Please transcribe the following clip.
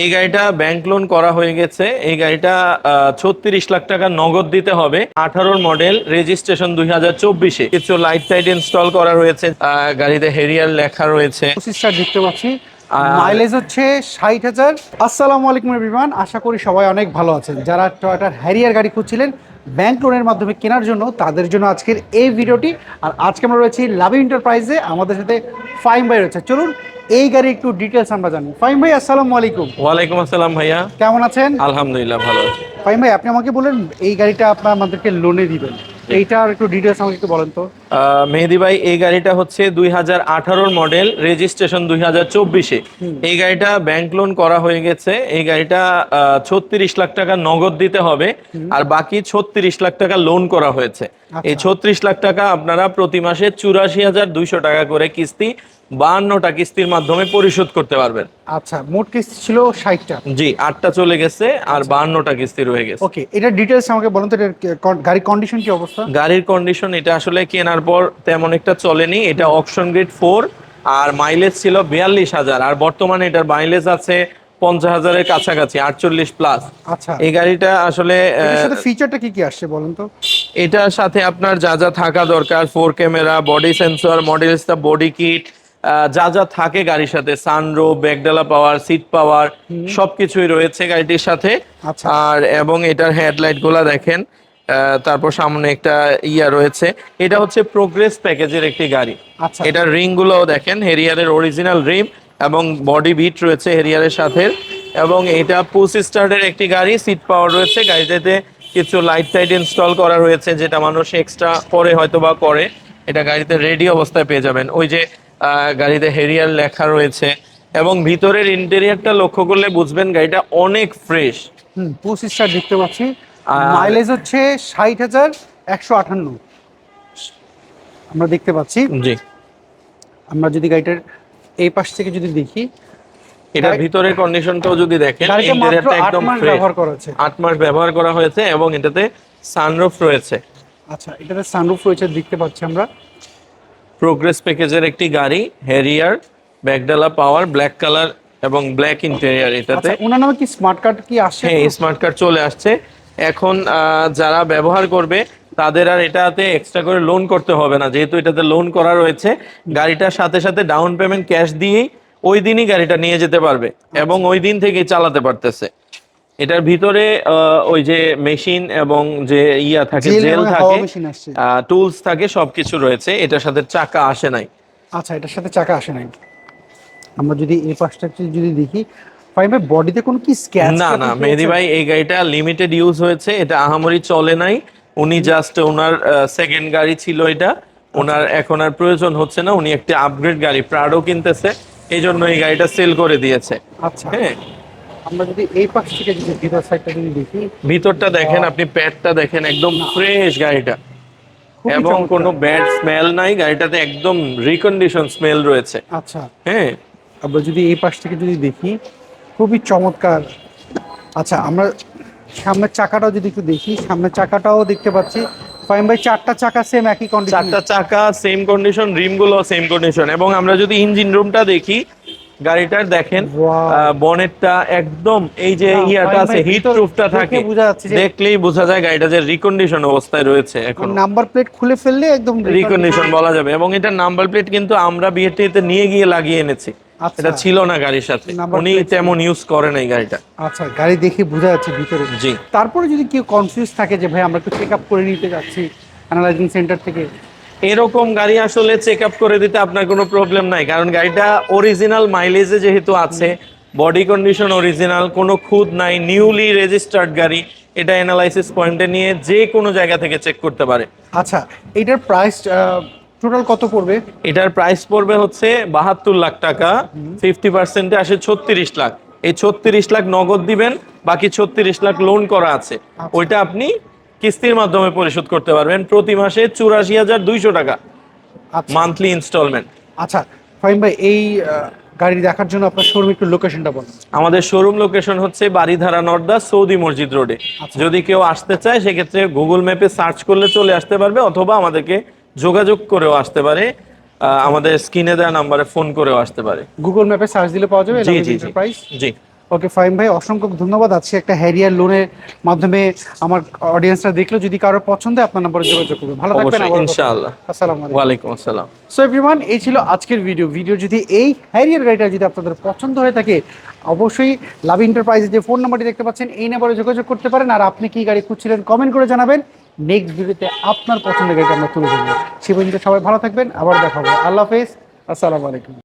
এই গাড়িটা bank loan করা হয়ে গেছে। এই গাড়িটা ছত্রিশ লাখ টাকা নগদ দিতে হবে। আঠারোর মডেল রেজিস্ট্রেশন দুই হাজার চব্বিশে। কিছু লাইট টাইট ইনস্টল করা রয়েছে। গাড়িতে হেরিয়ার লেখা রয়েছে। পঁচিশটা দেখতে পাচ্ছি। মাইলেজ হচ্ছে ষাট হাজার। আসসালামু আলাইকুম বিমান আশা করি সবাই অনেক ভালো আছেন। যারা টয়টার হ্যারিয়ার গাড়ি খুঁজছিলেন ব্যাংক লোনের মাধ্যমে কেনার জন্য তাদের জন্য আজকের এই ভিডিওটি। আর আজকে আমরা রয়েছি লাভি এন্টারপ্রাইজে আমাদের সাথে ফাইম ভাই রয়েছে। চলুন এই গাড়ি একটু ডিটেলস আমরা জানি। ফাইম ভাই আসসালামু আলাইকুম। ওয়ালাইকুম আসসালাম ভাইয়া। কেমন আছেন? আলহামদুলিল্লাহ ভালো আছি। ফাইম ভাই আপনি আমাকে বলেন এই গাড়িটা আপনার আমাদেরকে লোনে দিবেন? এইটার একটু ডিটেলস আমাকে একটু বলেন তো। মেহেদি ভাই এই গাড়িটা হচ্ছে দুই হাজার মডেল রেজিস্ট্রেশন দুই হাজার চব্বিশে। এই গাড়িটা ব্যাংক লোন করা হয়ে গেছে। এই গাড়িটা ছত্রিশ লাখ টাকা নগদ দিতে হবে। আর বাকি ছত্রিশ লাখ টাকা লোন করা হয়েছে। এই ছত্রিশ লাখ টাকা আপনারা প্রতি মাসে চুরাশি হাজার দুইশো টাকা করে কিস্তি বাহান্নটা কিস্তির মাধ্যমে পরিশোধ করতে পারবেন। আচ্ছা মোট কিস্তি ছিল ষাটটা। জি আটটা চলে গেছে আর বাহান্নটা কিস্তি রয়ে গেছে। ওকে এটা ডিটেলস আমাকে বলুন তো গাড়ির কন্ডিশন কি অবস্থা? গাড়ির কন্ডিশন এটা আসলে কেনার পর তেমন একটা চলেনি। এটা অপশন গ্রেড ফোর আর মাইলেজ ছিল বিয়াল্লিশ হাজার। আর বর্তমানে এটার মাইলেজ আছে পঞ্চাশ হাজারের কাছাকাছি আটচল্লিশ প্লাস আচ্ছা। এই গাড়িটা আসলে ফিচারটা কি কি আসছে বলেন তো? এটার সাথে আপনার যা যা থাকা দরকার four camera body sensor model body kit যা যা থাকে গাড়ির সাথে সানরো ব্যাকডালা পাওয়ার সিট পাওয়ার সবকিছুই রয়েছে গাড়িটির সাথে। আচ্ছা। আর এবং এটার হেডলাইটগুলা দেখেন তারপর সামনে একটা ইয়া রয়েছে। এটা হচ্ছে প্রোগ্রেস প্যাকেজের একটি গাড়ি। আচ্ছা। এটার রিং গুলোও দেখেন হেরিয়ারের অরিজিনাল রিম এবং বডি বিট রয়েছে হেরিয়ারের সাথে। এবং এটা পুশ স্টার্টের একটি গাড়ি সিট পাওয়ার রয়েছে। গাড়িটাতে কিছু লাইট টাইট ইনস্টল করা রয়েছে যেটা মানুষ এক্সট্রা পরে হয়তো বা করে। এটা গাড়িতে রেডি অবস্থায় পেয়ে যাবেন। ওই যে গাড়িতে হেরিয়ার লেখা রয়েছে এবং ভিতরের ইন্টেরিয়ারটা লক্ষ্য করলে বুঝবেন গাড়িটা অনেক ফ্রেশ। হুম পঁচিশ স্টার দেখতে পাচ্ছি। মাইলেজ হচ্ছে ষাট হাজার একশো আটান্ন আমরা দেখতে পাচ্ছি। জি। আমরা যদি গাড়িটার এই পাশ থেকে যদি দেখি এটার ভিতরের কন্ডিশনটাও যদি দেখেন ইন্টেরিয়ারটা একদম ফ্রেশ ব্যবহার করা হচ্ছে আট মাস ব্যবহার করা হয়েছে এবং এটাতে সানরুফ রয়েছে। আচ্ছা এটাতে সানরুফ রয়েছে দেখতে পাচ্ছি আমরা। প্রোগ্রেস প্যাকেজের একটি গাড়ি হেরিয়ার ব্যাকডালা পাওয়ার ব্ল্যাক কালার এবং ব্ল্যাক ইন্টেরিয়ার এটাতে। আচ্ছা ওনার নামে কি স্মার্ট কার্ড কি আসছে হ্যাঁ স্মার্ট কার্ড চলে আসছে। এখন যারা ব্যবহার করবে তাদের আর এটাতে এক্সট্রা করে লোন করতে হবে না। যেহেতু এটাতে লোন করা রয়েছে গাড়িটার সাথে সাথে ডাউন পেমেন্ট ক্যাশ দিয়েই ওই দিনই গাড়িটা নিয়ে যেতে পারবে এবং ওই দিন থেকেই চালাতে পারতেছে। এটার ভিতরে ওই যে মেশিন এবং যে ইয়া থাকে জেল থাকে টুলস থাকে সবকিছু রয়েছে। এটার সাথে চাকা আসে নাই। আচ্ছা এটার সাথে চাকা আসে নাই। আমরা যদি এই পাশটা যদি দেখি ফাইভে বডিতে কোনো কি স্ক্র্যাচ না না মেহেদি ভাই এই গাড়িটা লিমিটেড ইউজ হয়েছে। এটা আহামরি চলে নাই। উনি জাস্ট ওনার সেকেন্ড গাড়ি ছিল এটা। ওনার এখন আর প্রয়োজন হচ্ছে না। উনি একটি আপগ্রেড গাড়ি প্রাডো কিনতেছে। এই জন্য এই গাড়িটা সেল করে দিয়েছে। আচ্ছা। হ্যাঁ। আমরা যদি এই পাশ থেকে যদি ভিতর সাইডটা যদি দেখি ভিতরটা দেখেন আপনি প্যাডটা দেখেন একদম ফ্রেশ গাড়িটা। এবং কোনো ব্যাড স্মেল নাই গাড়িটাতে একদম রিকন্ডিশন স্মেল রয়েছে। আচ্ছা। হ্যাঁ। আমরা যদি এই পাশ থেকে যদি দেখি খুবই চমৎকার। আচ্ছা আমরা সামনের চাকাটাও যদি একটু দেখি সামনের চাকাটাও দেখতে পাচ্ছি। ফাইম ভাই চারটা চাকা সেম একই কন্ডিশন চারটা চাকা সেম কন্ডিশন রিমগুলো সেম কন্ডিশন এবং আমরা যদি ইঞ্জিন রুমটা দেখি গাড়িটার দেখেন. বনেটটা একদম এই যে ইয়াটা আছে হিট প্রুফটা থাকে। বোঝা দেখলেই বোঝা যায় গাড়িটা যে রিকন্ডিশন অবস্থায় রয়েছে এখন। নাম্বার প্লেট খুলে ফেললে একদম রিকন্ডিশন বলা যাবে এবং এটা নাম্বার প্লেট কিন্তু আমরা বিয়েটিতে নিয়ে গিয়ে লাগিয়ে এনেছি। আচ্ছা। এটা ছিল না গাড়ির সাথে। উনি তেমন ইউজ করেন এই গাড়িটা। আচ্ছা গাড়ি দেখে বোঝা যাচ্ছে ভিতরে। জি। তারপরে যদি কেউ কনফিউজ থাকে যে ভাই আমরা একটু চেক আপ করে নিতে যাচ্ছি অ্যানালাইজিং সেন্টার থেকে এরকম গাড়ি আসলে চেক আপ করে দিতে আপনার কোনো প্রবলেম নাই কারণ গাড়িটা অরিজিনাল মাইলেজে যেহেতু আছে বডি কন্ডিশন অরিজিনাল কোনো খুদ নাই নিউলি রেজিস্টার্ড গাড়ি এটা অ্যানালাইসিস পয়েন্টে নিয়ে যে কোনো জায়গা থেকে চেক করতে পারে। আচ্ছা এটার প্রাইস টোটাল কত পড়বে? এটার প্রাইস পড়বে হচ্ছে বাহাত্তর লাখ টাকা ফিফটি পার্সেন্টে আসে ছত্রিশ লাখ। এই ছত্রিশ লাখ নগদ দিবেন বাকি ছত্রিশ লাখ লোন করা আছে। ওইটা আপনি কিস্তির মাধ্যমে পরিশোধ করতে পারবেন প্রতি মাসে চুরাশি হাজার দুইশো টাকা। আচ্ছা। মান্থলি ইনস্টলমেন্ট আচ্ছা ফাহিম ভাই এই গাড়ি দেখার জন্য আপনার শোরুম একটু লোকেশনটা বলুন। আমাদের শোরুম লোকেশন হচ্ছে বাড়িধারা নর্দা সৌদি মসজিদ রোডে। আচ্ছা। যদি কেউ আসতে চায় সেক্ষেত্রে গুগল ম্যাপে সার্চ করলে চলে আসতে পারবে অথবা আমাদেরকে যোগাযোগ করেও আসতে পারে। আমাদের স্ক্রিনে দেওয়া নাম্বারে ফোন করেও আসতে পারে। গুগল ম্যাপে সার্চ দিলে পাওয়া যাবে জি জি জি। ওকে ফাইন ভাই অসংখ্য ধন্যবাদ। আজকে একটা হ্যারিয়ার লোনের মাধ্যমে আমার অডিয়েন্সরা দেখল। যদি কারোর পছন্দ হয় আপনার নম্বরে যোগাযোগ করবে ভালো থাকবেন। ইনশাআল্লাহ। আসসালামু আলাইকুম। আসসালাম। সো এভরিওয়ান এই ছিল আজকের ভিডিও ভিডিও যদি এই হ্যারিয়ার গাড়িটা যদি আপনাদের পছন্দ হয়ে থাকে অবশ্যই লাভ এন্টারপ্রাইজে যে ফোন নাম্বারটি দেখতে পাচ্ছেন এই নাম্বারে যোগাযোগ করতে পারেন। আর আপনি কি গাড়ি খুঁজছিলেন কমেন্ট করে জানাবেন। নেক্সট ভিডিওতে আপনার পছন্দের গাড়িটা আমরা তুলে ধরবো। সে পর্যন্ত সবাই ভালো থাকবেন। আবার দেখা হবে। আল্লাহ হাফেজ। আসসালামু আলাইকুম।